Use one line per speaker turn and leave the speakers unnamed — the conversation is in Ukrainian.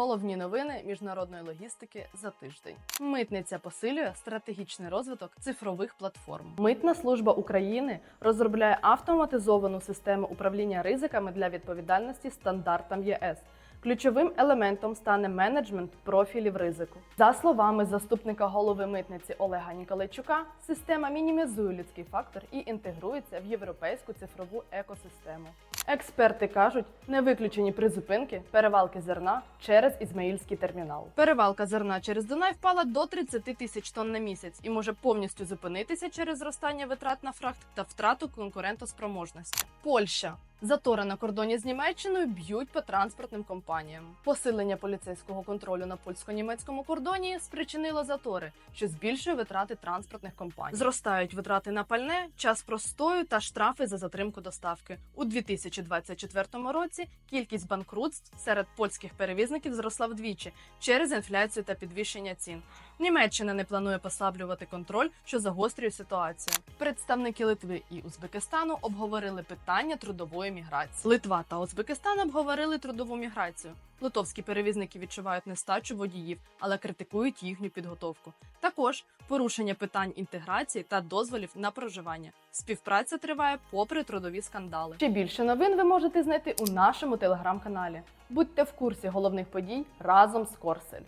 Головні новини міжнародної логістики за тиждень. Митниця посилює стратегічний розвиток цифрових платформ. Митна служба України розробляє автоматизовану систему управління ризиками для відповідальності стандартам ЄС. Ключовим елементом стане менеджмент профілів ризику. За словами заступника голови митниці Олега Ніколайчука, система мінімізує людський фактор і інтегрується в європейську цифрову екосистему. Експерти кажуть, не виключені призупинки перевалки зерна через Ізмаїльський термінал. Перевалка зерна через Дунай впала до 30 тисяч тонн на місяць і може повністю зупинитися через зростання витрат на фрахт та втрату конкурентоспроможності. Польща Затори на кордоні з Німеччиною б'ють по транспортним компаніям. Посилення поліцейського контролю на польсько-німецькому кордоні спричинило затори, що збільшує витрати транспортних компаній. Зростають витрати на пальне, час простою та штрафи за затримку доставки. У 2024 році кількість банкрутств серед польських перевізників зросла вдвічі через інфляцію та підвищення цін. Німеччина не планує послаблювати контроль, що загострює ситуацію. Представники Литви і Узбекистану обговорили питання трудової міграції. Литва та Узбекистан обговорили трудову міграцію. Литовські перевізники відчувають нестачу водіїв, але критикують їхню підготовку. Також порушення питань інтеграції та дозволів на проживання. Співпраця триває попри трудові скандали. Ще більше новин ви можете знайти у нашому телеграм-каналі. Будьте в курсі головних подій разом з Корсель.